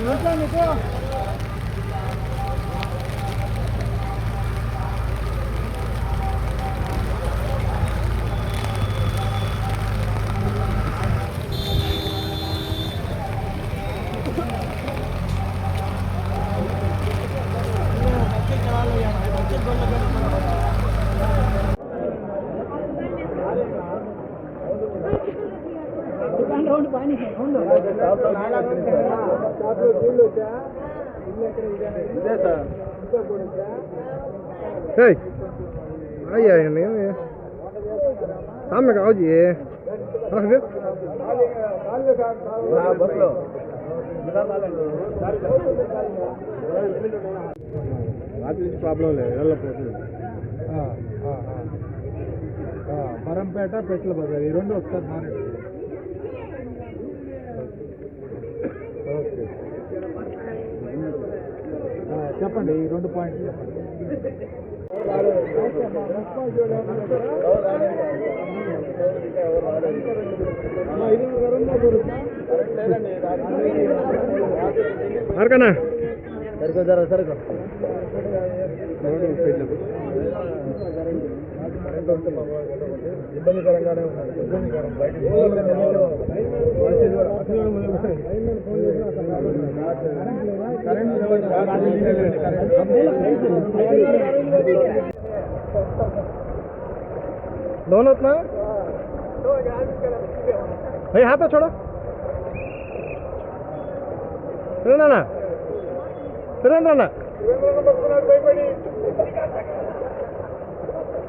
你们说，你。Có gì? Hả biết? రాత్రి నుంచి ప్రాబ్లం లేదు వెళ్ళకపోతుంది పరంపేట పెట్ల బజార్ ఈ రెండు ఒకసారి మానేది ఓకే. చెప్పండి ఈ రెండు పాయింట్లు చెప్పండి. అరకనా సరుకు ధర సరుకు ఇబ్బందికరంగానే ఉన్నది ఇబ్బందికరం బయట दोनों ना भाई हाथ तो छोड़ो सुरेंद्र ना Surendra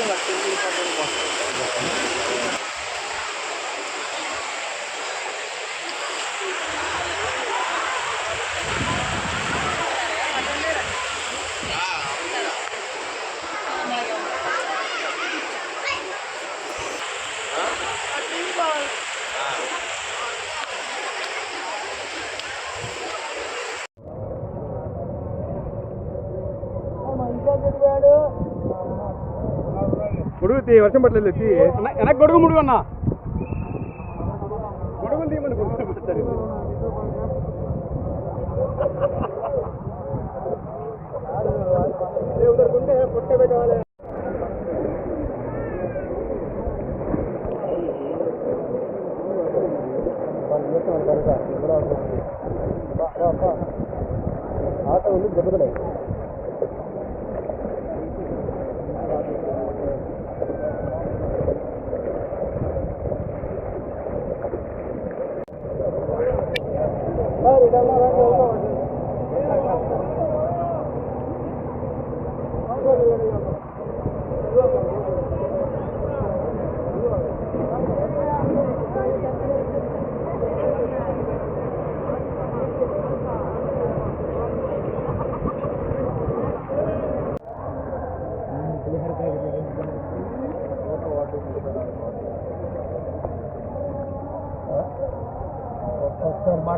aja waktu satu pos கொடுத்து வருஷம் பட்டல வச்சு எனக்கு கொடுக்க முடியும்ண்ணா ஆட்டோ வந்து ஜபதலை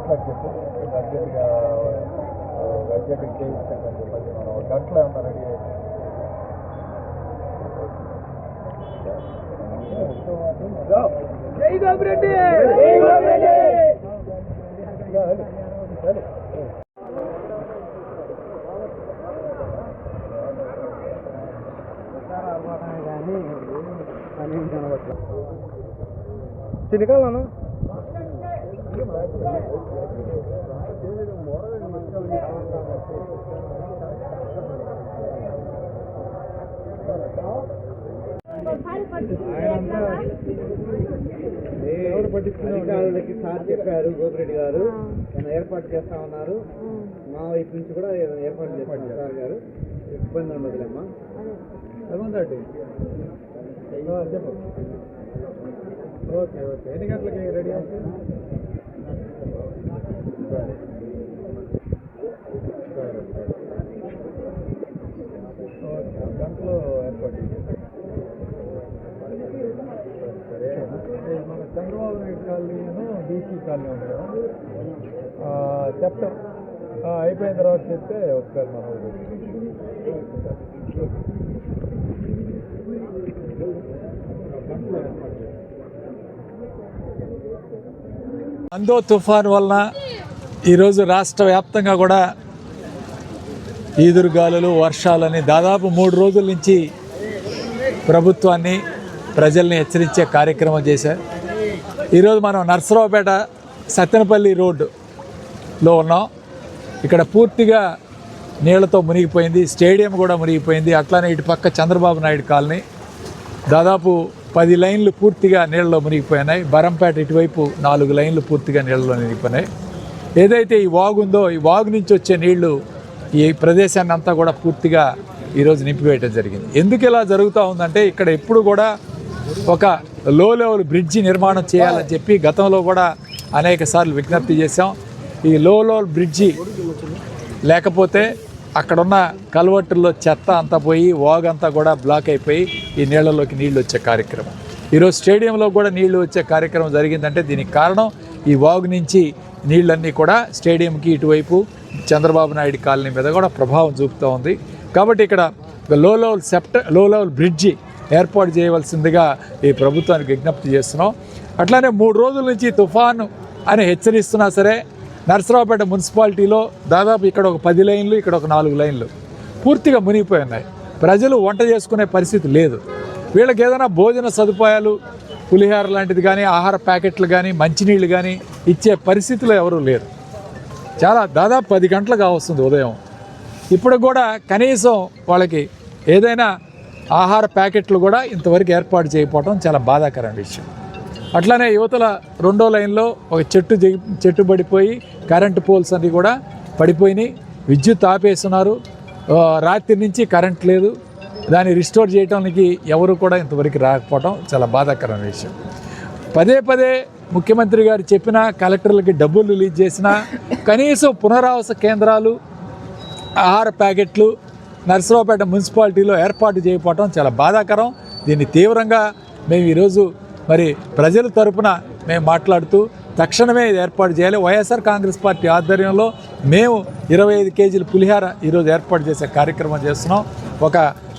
మాట్లాడి చెప్పు అర్జెంట్గా అర్జెంట్గా చేయిస్తాను చెప్పండి మనం ఒక గంటలో ఏమన్నా రెడీ జై గోపిరెడ్డి జై ఎవరు పట్టించుకునే అధికారులకి సార్ చెప్పారు గోపిరెడ్డి గారు. ఏర్పాటు చేస్తా ఉన్నారు? మా వైపు నుంచి కూడా ఏదైనా ఏర్పాటు చేస్తాను సార్ గారు. ఇబ్బంది ఉండదులేమ్మా. ఏముందండి చెప్పు. Okay okay. ఎన్ని గంటలకి రెడీ అవుతుంది సరే సరే ఓకే గంటలో ఏర్పాటు చేయండి. సరే అంటే చంద్రబాబు నాయుడు కాలనీను బీసీ కాలనీ ఉన్నాము చెప్తాం అయిపోయిన తర్వాత చెప్తే ఒకసారి మనం అందో తుఫాన్ వలన ఈరోజు రాష్ట్ర వ్యాప్తంగా కూడా ఈదురుగాలులు వర్షాలని దాదాపు మూడు రోజుల నుంచి ప్రభుత్వాన్ని ప్రజల్ని హెచ్చరించే కార్యక్రమం చేశారు. ఈరోజు మనం నర్సరావుపేట సత్తెనపల్లి రోడ్డులో ఉన్నాం. ఇక్కడ పూర్తిగా నీళ్ళతో మునిగిపోయింది స్టేడియం కూడా మునిగిపోయింది. అట్లానే ఇటు పక్క చంద్రబాబు నాయుడు కాలనీ. దాదాపు పది లైన్లు పూర్తిగా నీళ్ళలో మునిగిపోయినాయి. బరంపేట ఇటువైపు నాలుగు లైన్లు పూర్తిగా నీళ్ళలో మునిగిపోయినాయి. ఏదైతే ఈ వాగు ఉందో ఈ వాగు నుంచి వచ్చే నీళ్ళు ఈ ప్రదేశాన్ని అంతా కూడా పూర్తిగా ఈరోజు నింపివేయటం జరిగింది. ఎందుకు ఇలా జరుగుతూ ఉందంటే ఇక్కడ ఎప్పుడు కూడా ఒక లో లెవెల్ బ్రిడ్జి నిర్మాణం చేయాలని చెప్పి గతంలో కూడా అనేక సార్లు విజ్ఞప్తి చేశాం. ఈ లో లెవెల్ బ్రిడ్జి లేకపోతే అక్కడున్న కల్వర్టుల్లో చెత్త అంతా పోయి వాగ్ అంతా కూడా బ్లాక్ అయిపోయి ఈ నీళ్ళలోకి నీళ్ళు వచ్చే కార్యక్రమం. ఈరోజు స్టేడియంలో కూడా నీళ్ళు వచ్చే కార్యక్రమం జరిగిందంటే దీనికి కారణం ఈ వాగు నుంచి నీళ్ళన్నీ కూడా స్టేడియంకి ఇటువైపు చంద్రబాబు నాయుడు కాలనీ మీద కూడా ప్రభావం చూపుతూ ఉంది. కాబట్టి ఇక్కడ లో లెవెల్ సెప్ట లో లెవెల్ బ్రిడ్జి ఏర్పాటు చేయవలసిందిగా ఈ ప్రభుత్వానికి విజ్ఞప్తి చేస్తున్నాం. అట్లానే మూడు రోజుల నుంచి తుఫాను అని హెచ్చరిస్తున్నా సరే నర్సరావుపేట మున్సిపాలిటీలో దాదాపు ఇక్కడ ఒక పది లైన్లు ఇక్కడ ఒక నాలుగు లైన్లు పూర్తిగా మునిగిపోయి ఉన్నాయి. ప్రజలు వంట చేసుకునే పరిస్థితి లేదు. వీళ్ళకి ఏదైనా భోజన సదుపాయాలు పులిహార లాంటిది కానీ ఆహార ప్యాకెట్లు కానీ మంచినీళ్ళు కానీ ఇచ్చే పరిస్థితులు ఎవరూ లేరు. చాలా దాదాపు పది గంటలు వస్తుంది ఉదయం. ఇప్పుడు కూడా కనీసం వాళ్ళకి ఏదైనా ఆహార ప్యాకెట్లు కూడా ఇంతవరకు ఏర్పాటు చేయకపోవడం చాలా బాధాకరమైన విషయం. అట్లానే యువతల రెండో లైన్లో ఒక చెట్టు దిగి చెట్టు పడిపోయి కరెంటు పోల్స్ అన్నీ కూడా పడిపోయినాయి. విద్యుత్ ఆపేస్తున్నారు. రాత్రి నుంచి కరెంట్ లేదు. దాన్ని రిస్టోర్ చేయడానికి ఎవరు కూడా ఇంతవరకు రాకపోవడం చాలా బాధాకరమైన విషయం. పదే పదే ముఖ్యమంత్రి గారు చెప్పిన కలెక్టర్లకి డబ్బులు రిలీజ్ చేసినా కనీసం పునరావాస కేంద్రాలు ఆహార ప్యాకెట్లు నర్సరావుపేట మున్సిపాలిటీలో ఏర్పాటు చేయకపోవటం చాలా బాధాకరం. దీన్ని తీవ్రంగా మేము ఈరోజు మరి ప్రజల తరపున మేము మాట్లాడుతూ తక్షణమే ఇది ఏర్పాటు చేయాలి. వైఎస్ఆర్ కాంగ్రెస్ పార్టీ ఆధ్వర్యంలో మేము ఇరవై ఐదు కేజీల పులిహార ఈరోజు ఏర్పాటు చేసే కార్యక్రమం చేస్తున్నాం. ఒక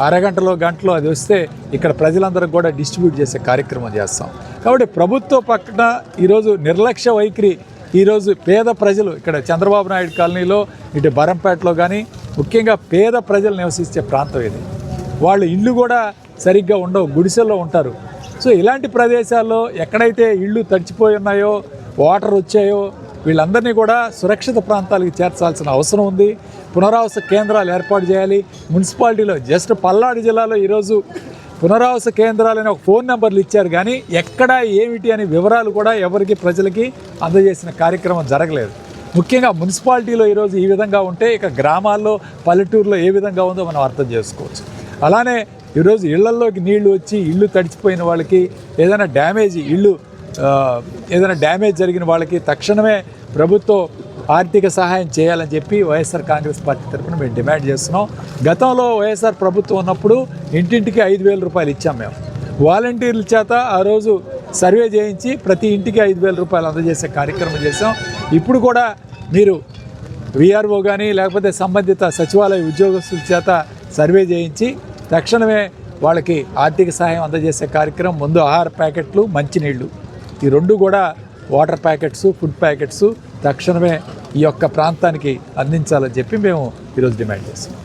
అరగంటలో గంటలో అది వస్తే ఇక్కడ ప్రజలందరికీ కూడా డిస్ట్రిబ్యూట్ చేసే కార్యక్రమం చేస్తాం. కాబట్టి ప్రభుత్వ పక్కన ఈరోజు నిర్లక్ష్య వైఖరి ఈరోజు పేద ప్రజలు ఇక్కడ చంద్రబాబు నాయుడు కాలనీలో ఇటు బరంపేటలో కానీ ముఖ్యంగా పేద ప్రజలు నివసించే ప్రాంతం ఇది. వాళ్ళు ఇల్లు కూడా సరిగ్గా ఉండవు గుడిసెల్లో ఉంటారు. సో ఇలాంటి ప్రదేశాల్లో ఎక్కడైతే ఇళ్ళు తడిచిపోయి ఉన్నాయో వాటర్ వచ్చాయో వీళ్ళందరినీ కూడా సురక్షిత ప్రాంతాలకు చేర్చాల్సిన అవసరం ఉంది. పునరావాస కేంద్రాలు ఏర్పాటు చేయాలి. మున్సిపాలిటీలో జస్ట్ పల్నాడు జిల్లాలో ఈరోజు పునరావాస కేంద్రాలని ఒక ఫోన్ నెంబర్లు ఇచ్చారు. కానీ ఎక్కడ ఏమిటి అనే వివరాలు కూడా ఎవరికి ప్రజలకి అందజేసిన కార్యక్రమం జరగలేదు. ముఖ్యంగా మున్సిపాలిటీలో ఈరోజు ఈ విధంగా ఉంటే ఇక గ్రామాల్లో పల్లెటూరులో ఏ విధంగా ఉందో మనం అర్థం చేసుకోవచ్చు. అలానే ఈరోజు ఇళ్ళల్లోకి నీళ్ళు వచ్చి ఇల్లు తడిచిపోయిన వాళ్ళకి ఏదైనా డ్యామేజ్ ఇల్లు ఏదైనా డ్యామేజ్ జరిగిన వాళ్ళకి తక్షణమే ప్రభుత్వం ఆర్థిక సహాయం చేయాలని చెప్పి వైఎస్ఆర్ కాంగ్రెస్ పార్టీ తరఫున మేము డిమాండ్ చేస్తున్నాం. గతంలో వైఎస్ఆర్ ప్రభుత్వం ఉన్నప్పుడు ఇంటింటికి ఐదు వేల రూపాయలు ఇచ్చాం మేము. వాలంటీర్ల చేత ఆ రోజు సర్వే చేయించి ప్రతి ఇంటికి ఐదు వేల రూపాయలు అందజేసే కార్యక్రమం చేసాం ఇప్పుడు కూడా మీరు విఆర్ఓ కానీ లేకపోతే సంబంధిత సచివాలయ ఉద్యోగస్తుల చేత సర్వే చేయించి తక్షణమే వాళ్ళకి ఆర్థిక సహాయం అందజేసే కార్యక్రమం ముందు ఆహార ప్యాకెట్లు మంచినీళ్ళు. ఈ రెండు కూడా వాటర్ ప్యాకెట్స్ ఫుడ్ ప్యాకెట్స్ తక్షణమే ఈ యొక్క ప్రాంతానికి అందించాలని చెప్పి మేము ఈరోజు డిమాండ్ చేస్తాం